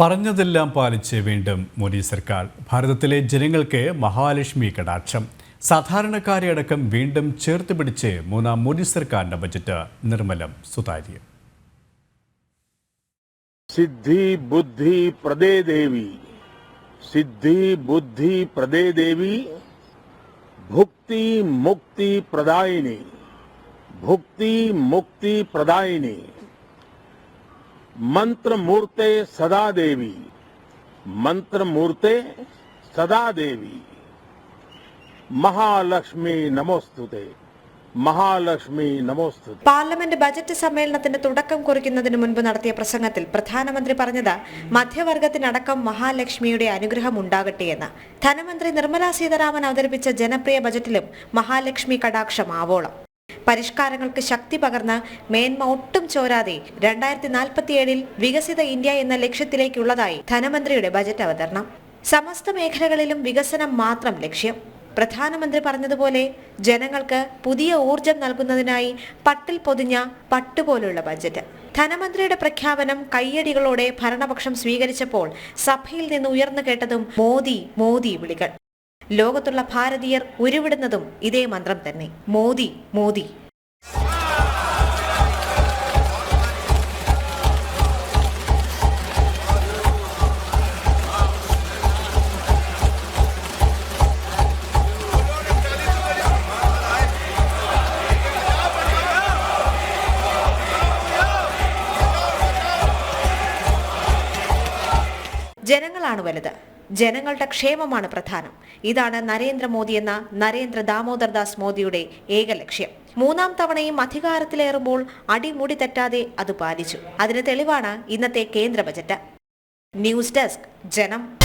പറഞ്ഞതെല്ലാം പാലിച്ച് വീണ്ടും മോദി സർക്കാർ. ഭാരതത്തിലെ ജനങ്ങൾക്ക് മഹാലക്ഷ്മി കടാക്ഷം. സാധാരണക്കാരെ അടക്കം വീണ്ടും ചേർത്ത് പിടിച്ച് മൂന്നാം മോദി സർക്കാരിന്റെ ബജറ്റ്. നിർമ്മലം സുതാര്യം. സിദ്ധി ബുദ്ധി പ്രദേ ദേവി. സിദ്ധി ബുദ്ധി പ്രദേ ദേവി. ഭുക്തി മുക്തി പ്രദായിനി. ഭുക്തി മുക്തി പ്രദായിനി. मंत्र मूर्ते सदा देवी मंत्र मूर्ते सदा देवी महालक्ष्मी नमोस्तुते महालक्ष्मी नमोस्तुते പാർലമെന്റ് ബജറ്റ് സമ്മേളനത്തിന്റെ തുടക്കം കുറിക്കുന്നതിന് മുൻപ് നടത്തിയ പ്രസംഗത്തിൽ പ്രധാനമന്ത്രി പറഞ്ഞത് മധ്യവർഗത്തിനടക്കം മഹാലക്ഷ്മിയുടെ അനുഗ്രഹം ഉണ്ടാകട്ടെ എന്ന് ധനമന്ത്രി നിർമ്മലാ സീതാരാമൻ അവതരിപ്പിച്ച ജനപ്രിയ ബജറ്റിലും മഹാലക്ഷ്മി കടാക്ഷം ആവോളം പരിഷ്കാരങ്ങൾക്ക് ശക്തി പകർന്ന് മേന്മ ഒട്ടും ചോരാതെ രണ്ടായിരത്തി നാൽപ്പത്തിയേഴിൽ വികസിത ഇന്ത്യ എന്ന ലക്ഷ്യത്തിലേക്കുള്ളതായി ധനമന്ത്രിയുടെ ബജറ്റ് അവതരണം. സമസ്ത മേഖലകളിലും വികസനം മാത്രം ലക്ഷ്യം. പ്രധാനമന്ത്രി പറഞ്ഞതുപോലെ ജനങ്ങൾക്ക് പുതിയ ഊർജം നൽകുന്നതിനായി പട്ടിൽ പൊതിഞ്ഞ പട്ടുപോലുള്ള ബജറ്റ്. ധനമന്ത്രിയുടെ പ്രഖ്യാപനം കയ്യടികളോടെ ഭരണപക്ഷം സ്വീകരിച്ചപ്പോൾ സഭയിൽ നിന്ന് ഉയർന്നു കേട്ടതും മോദി മോദി വിളികൾ. ലോകത്തുള്ള ഭാരതീയർ ഉരുവിടുന്നതും ഇതേ മന്ത്രം തന്നെ. മോദി മോദി. ജനങ്ങളാണ് വലുത്. ജനങ്ങളുടെ ക്ഷേമമാണ് പ്രധാനം. ഇതാണ് നരേന്ദ്രമോദി എന്ന നരേന്ദ്ര ദാമോദർ ദാസ് മോദിയുടെ ഏക ലക്ഷ്യം. മൂന്നാം തവണയും അധികാരത്തിലേറുമ്പോൾ അടിമുടി തെറ്റാതെ അത് പാലിച്ചു. അതിന് തെളിവാണ് ഇന്നത്തെ കേന്ദ്ര ബജറ്റ്. ന്യൂസ് ഡെസ്ക് ജനം